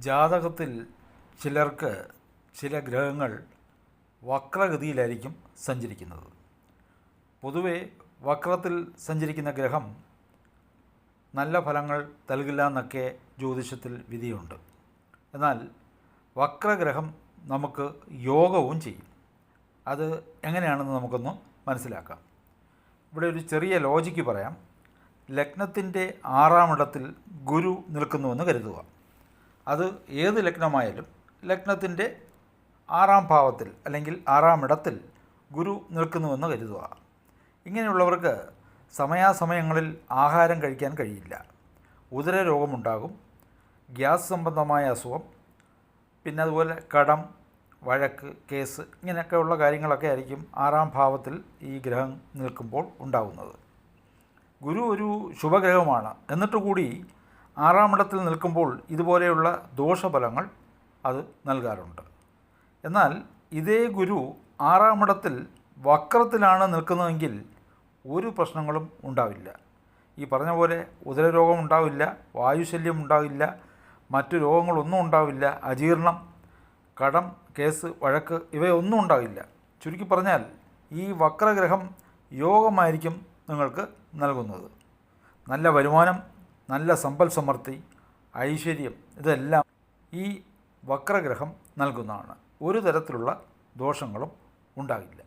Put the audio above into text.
ജാതകത്തിൽ ചിലർക്ക് ചില ഗ്രഹങ്ങൾ വക്രഗതിയിലായിരിക്കും സഞ്ചരിക്കുന്നത്. പൊതുവെ വക്രത്തിൽ സഞ്ചരിക്കുന്ന ഗ്രഹം നല്ല ഫലങ്ങൾ നൽകില്ല എന്നൊക്കെ ജ്യോതിഷത്തിൽ വിധിയുണ്ട്. എന്നാൽ വക്രഗ്രഹം നമുക്ക് യോഗവും ചെയ്യും. അത് എങ്ങനെയാണെന്ന് നമുക്കൊന്ന് മനസ്സിലാക്കാം. ഇവിടെ ഒരു ചെറിയ ലോജിക്ക് പറയാം. ലഗ്നത്തിന്റെ ആറാമിടത്തിൽ ഗുരു നിൽക്കുന്നുവെന്ന് കരുതുക. അത് ഏത് ലഗ്നമായാലും ലഗ്നത്തിന്റെ ആറാം ഭാവത്തിൽ അല്ലെങ്കിൽ ആറാം ഇടത്തിൽ ഗുരു നിൽക്കുന്നുവെന്ന് കരുതുക. ഇങ്ങനെയുള്ളവർക്ക് സമയാസമയങ്ങളിൽ ആഹാരം കഴിക്കാൻ കഴിയില്ല. ഉദര രോഗമുണ്ടാകും ഗ്യാസ് സംബന്ധമായ അസുഖം പിന്നെ അതുപോലെ കടം വഴക്ക് കേസ് ഇങ്ങനെയൊക്കെയുള്ള കാര്യങ്ങളൊക്കെ ആയിരിക്കും ആറാം ഭാവത്തിൽ ഈ ഗ്രഹം നിൽക്കുമ്പോൾ ഉണ്ടാകുന്നത് ഗുരു ഒരു ശുഭഗ്രഹമാണ്. എന്നിട്ട് കൂടി ആറാമിടത്തിൽ നിൽക്കുമ്പോൾ ഇതുപോലെയുള്ള ദോഷഫലങ്ങൾ അത് നൽകാറുണ്ട്. എന്നാൽ ഇതേ ഗുരു ആറാം ഇടത്തിൽ വക്രത്തിലാണ് നിൽക്കുന്നതെങ്കിൽ ഒരു പ്രശ്നങ്ങളും ഉണ്ടാവില്ല. ഈ പറഞ്ഞ പോലെ ഉദരരോഗം ഉണ്ടാവില്ല വായുശല്യം ഉണ്ടാവില്ല മറ്റു രോഗങ്ങളൊന്നും ഉണ്ടാവില്ല അജീർണം കടം കേസ് വഴക്ക് ഇവയൊന്നും ഉണ്ടാവില്ല. ചുരുക്കി പറഞ്ഞാൽ ഈ വക്രഗ്രഹം യോഗമായിരിക്കും നിങ്ങൾക്ക് നൽകുന്നത്. നല്ല വരുമാനം നല്ല സമ്പൽ സമൃദ്ധി ഐശ്വര്യം ഇതെല്ലാം ഈ വക്രഗ്രഹം നൽകുന്നതാണ്. ഒരു തരത്തിലുള്ള ദോഷങ്ങളും ഉണ്ടാകില്ല.